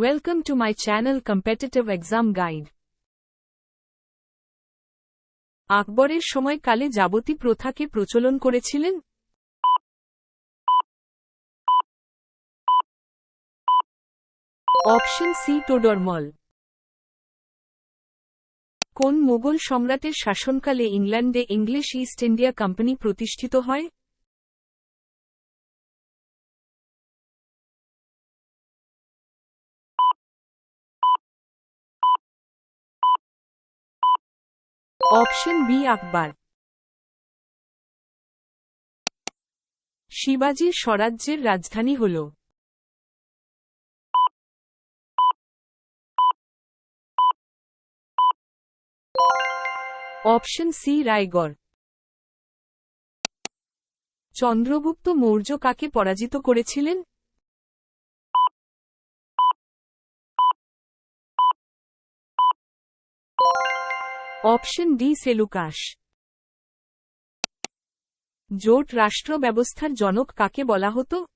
Welcome to my channel Competitive Exam Guide. আকবরের সময়কালে যাবতী প্রথাকে প্রচলন করেছিলেন? অপশন সি টোডরমল কোন মোগল সম্রাটের শাসনকালে ইংল্যান্ডে ইংলিশ ইস্ট ইন্ডিয়া কোম্পানি প্রতিষ্ঠিত হয়? Option B, Akbar. শিবাজির স্বরাজ্যের রাজধানী হল। Option C, Raigad. Chandragupta Maurya কাকে পরাজিত করেছিলেন? Option D, Seleucus. জোট রাষ্ট্র ব্যবস্থার জনক কাকে বলা হতো?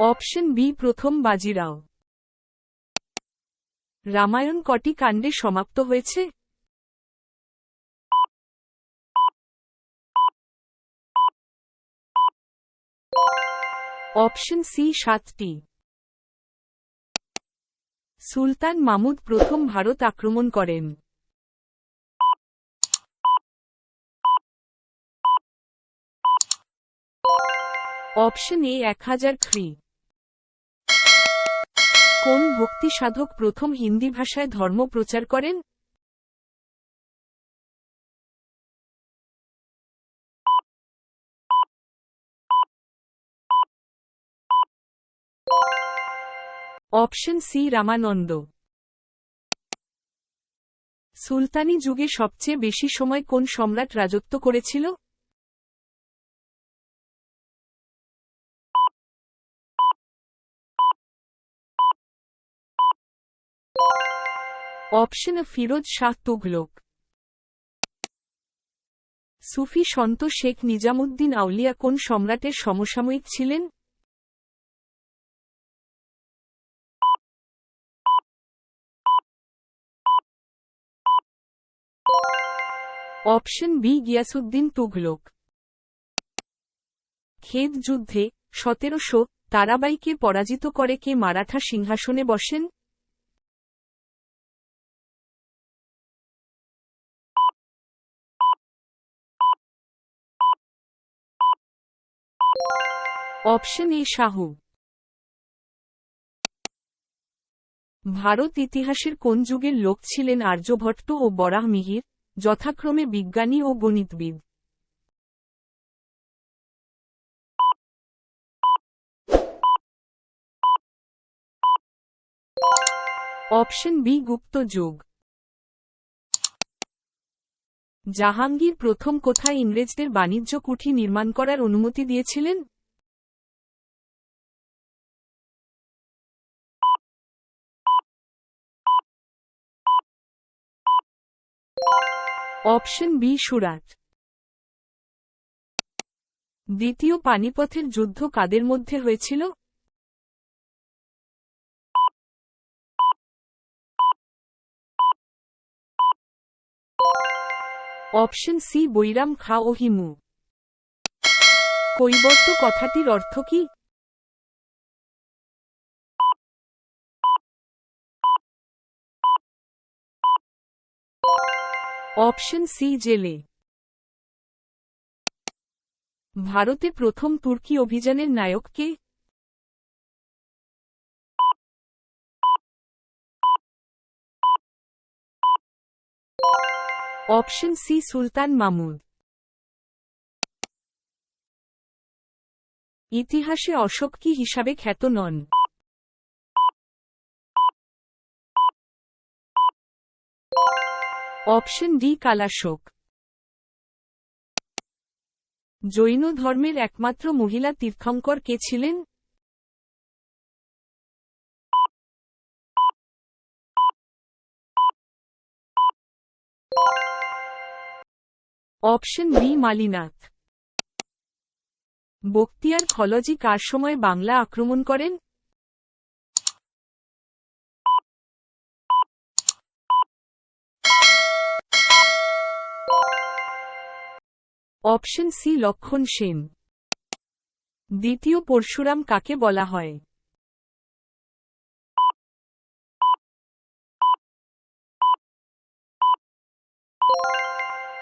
অপশন বি, প্রথম বাজিরাও। রামায়ণ কটি কাণ্ডে সমাপ্ত হয়েছে? অপশন সি সাতটি। সুলতান মামুদ প্রথম ভারত আক্রমণ করেন। অপশন এ এক হাজার খ্রি কোন ভক্তি সাধক প্রথম হিন্দি ভাষায় ধর্ম প্রচার করেন? অপশন সি রামানন্দ সুলতানি যুগে সবচেয়ে বেশি সময় কোন সম্রাট রাজত্ব করেছিল? অপশন ফিরোজ শাহ তুঘলক সুফি সন্ত শেখ নিজামুদ্দিন আউলিয়া কোন সম্রাটের সমসাময়িক ছিলেন? Option B Ghiyasuddin Tughlaq. খেদ যুদ্ধে, সতেরোশো, তারাবাইকে পরাজিত করে কে মারাঠা সিংহাসনে বসেন? Option A, Sahu. ভারত ইতিহাসের কোন যুগের লোক ছিলেন আর্যভট্ট ও বরাহ মিহির? যথাক্রমে বিজ্ঞানী ও গণিতবিদ। অপশন বি, গুপ্ত যুগ। জাহাঙ্গীর প্রথম কোথায় ইংরেজদের বাণিজ্য কুঠি নির্মাণ করার অনুমতি দিয়েছিলেন? Option B, Surat. দ্বিতীয় পানিপথের যুদ্ধ কাদের মধ্যে হয়েছিল? অপশন সি, বৈরাম খা ও হিমু। কৈবর্ত কথাটির অর্থ কি? অপশন সি জেলে। ভারতে প্রথম তুর্কি অভিযানের নায়ক কে? Option C Sultan Mahmud. ইতিহাসে অশোক কি হিসাবে খ্যাত নন? অপশন ডি কালাশোক জৈন ধর্মের একমাত্র মহিলা তীর্থঙ্কর কে ছিলেন? Option B, Mallinath. Bakhtiyar Khalji কার সময় বাংলা আক্রমণ করেন? অপশন সি লক্ষণ সেন দ্বিতীয় পরশুরাম কাকে বলা হয়?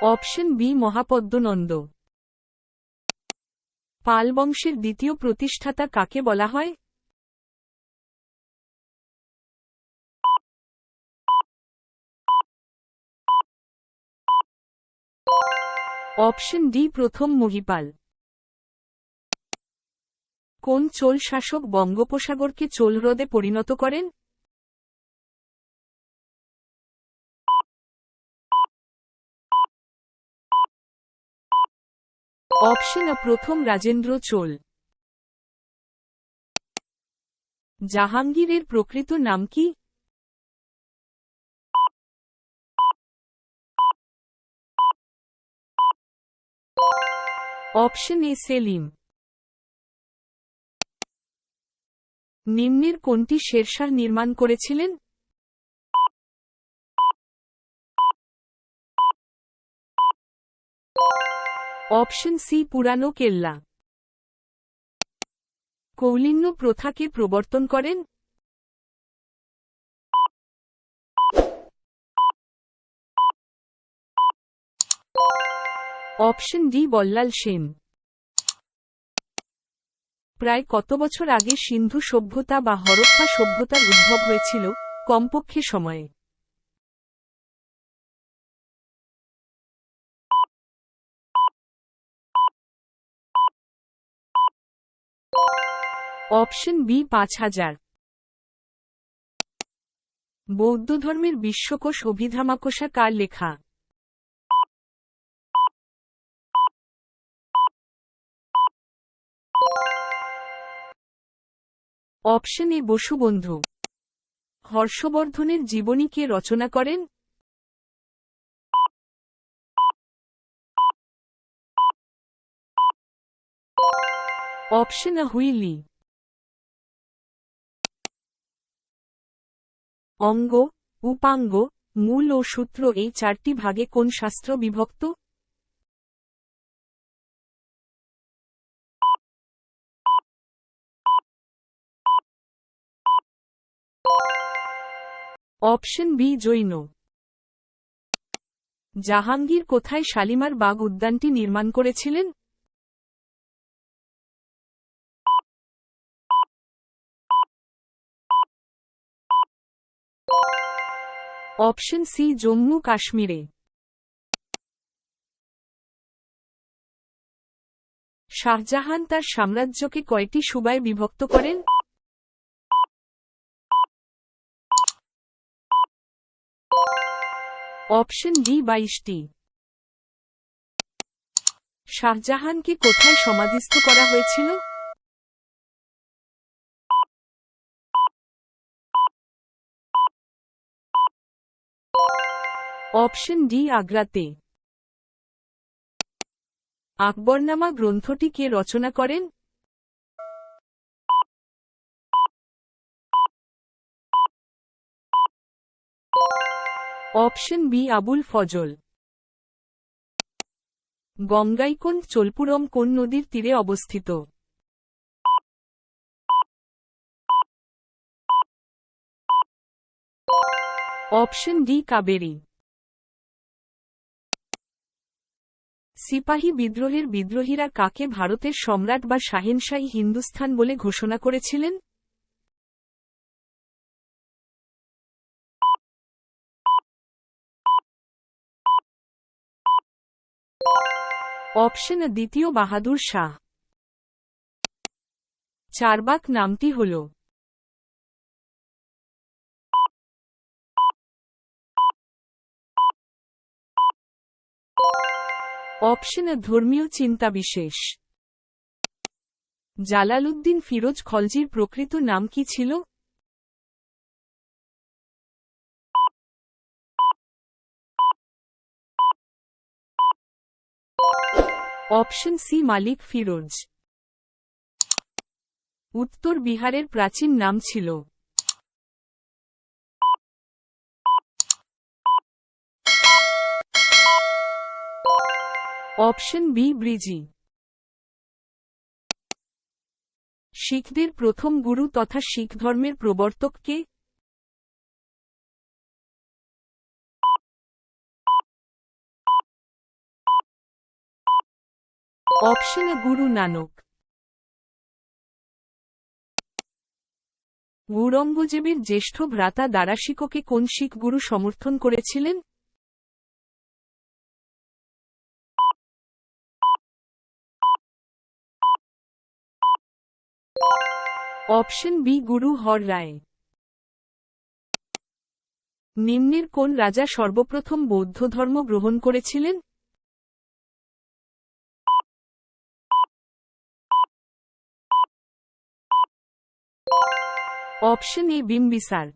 Option B Mahapadma Nanda. পাল বংশের দ্বিতীয় প্রতিষ্ঠাতা কাকে বলা হয়? অপশন ডি প্রথম মহিপাল। কোন চোল শাসক বঙ্গোপসাগরকে চোল হ্রদে পরিণত করেন? অপশন আ প্রথম রাজেন্দ্র চোল। জাহাঙ্গীরের প্রকৃত নাম কি? Option A Salim. নিম্নের কোনটি শেরশাহ নির্মাণ করেছিলেন? অপশন সি পুরানো কেল্লা। কৌলিন্য প্রথাকে প্রবর্তন করেন। Option D, Ballal Sen. প্রায় কত বছর আগে সিন্ধু সভ্যতা বা হরপ্পা সভ্যতার উদ্ভব হয়েছিল, কমপক্ষে সময়ে। অপশন বি, পাঁচ হাজার। বৌদ্ধ ধর্মের বিশ্বকোষ অভিধামাকোষা কার লেখা? অপশন এ বসুবন্ধু হর্ষবর্ধনের জীবনী কে রচনা করেন? অপশন হুইলি অঙ্গ, উপাঙ্গ, মূল ও সূত্র এই চারটি ভাগে কোন শাস্ত্র বিভক্ত? Option B, Jain. জাহাঙ্গীর কোথায় শালিমার বাগ উদ্যানটি নির্মাণ করেছিলেন? অপশন সি, জম্মু কাশ্মীরে। শাহজাহান তার সাম্রাজ্যকে কয়টি সুবায় বিভক্ত করেন? অপশন ডি বাইশটি শাহজাহানকে কোথায় সমাধিস্থ করা হয়েছিল? Option D আগ্রাতে। আকবরনামা গ্রন্থটি কে রচনা করেন? Option B, Abul Fazl. গঙ্গাইকোন Cholapuram কোন নদীর তীরে অবস্থিত? Option D, Kaveri. সিপাহী বিদ্রোহের বিদ্রোহীরা কাকে ভারতের সম্রাট বা শাহেনশাহী হিন্দুস্থান বলে ঘোষণা করেছিলেন? অপশন দ্বিতীয় বাহাদুর শাহ। চারবাক নামটি হল। অপশন ধর্মীয় চিন্তা বিশেষ। জালালউদ্দিন ফিরোজ খলজির প্রকৃত নাম কি ছিল? Option C, Malik Firoz. উত্তর বিহারের প্রাচীন নাম ছিল। Option B, Vriji. শিখদের প্রথম গুরু তথা শিখ ধর্মের প্রবর্তক কে? Option A Guru Nanak. ঔরঙ্গজেবের জ্যেষ্ঠ ভ্রাতা দারাশিকোকে কোন শিখ গুরু সমর্থন করেছিলেন? অপশন বি, গুরু হর রায়। নিম্নের কোন রাজা সর্বপ্রথম বৌদ্ধ ধর্ম গ্রহণ করেছিলেন? অপশন এ বিম্বিসার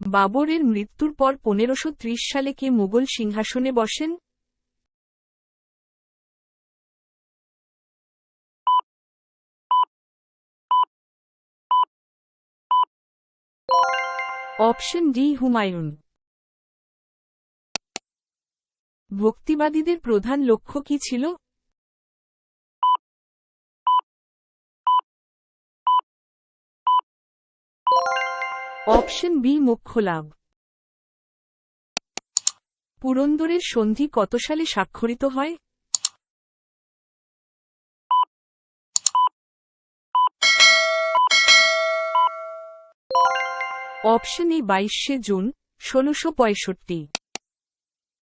বাবরের মৃত্যুর পর পনেরোশো সালে কে মুঘল সিংহাসনে বসেন? অপশন ডি হুমায়ুন ভক্তিবাদীদের প্রধান লক্ষ্য কি ছিল? অপশন বি মোক্ষ লাভ পুরন্দরের সন্ধি কত সালে স্বাক্ষরিত হয়? অপশন এ, বাইশে জুন, ষোলশো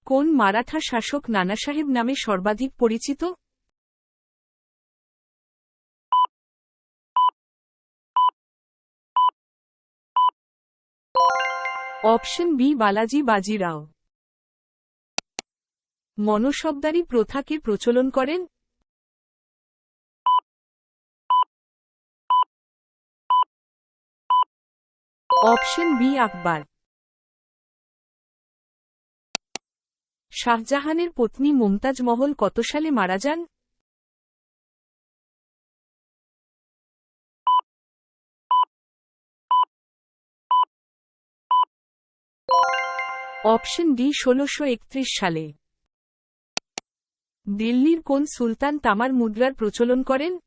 কোন মারাঠা শাসক নানাসাহেব নামে সর্বাধিক পরিচিত? Option B, Balaji Bajirao. মনসবদারি প্রথাকে প্রচলন করেন। Option B, Akbar. শাহজাহানের পত্নী মুমতাজ মহল কত সালে মারা যান? অপশন ডি, ষোলশো সালে। দিল্লির কোন সুলতান তামার মুদ্রার প্রচলন করেন?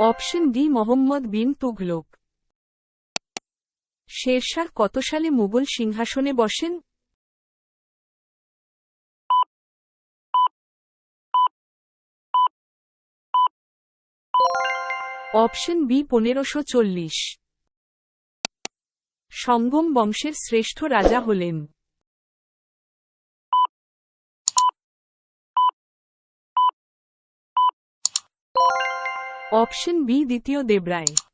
Option D, Mohammad bin Tughlaq. Sher Shah কত সালে মুঘল সিংহাসনে বসেন? অপশন বি পনেরোশো চল্লিশ। সঙ্গম বংশের শ্রেষ্ঠ রাজা হলেন। অপশন বি দ্বিতীয় দেবরায়।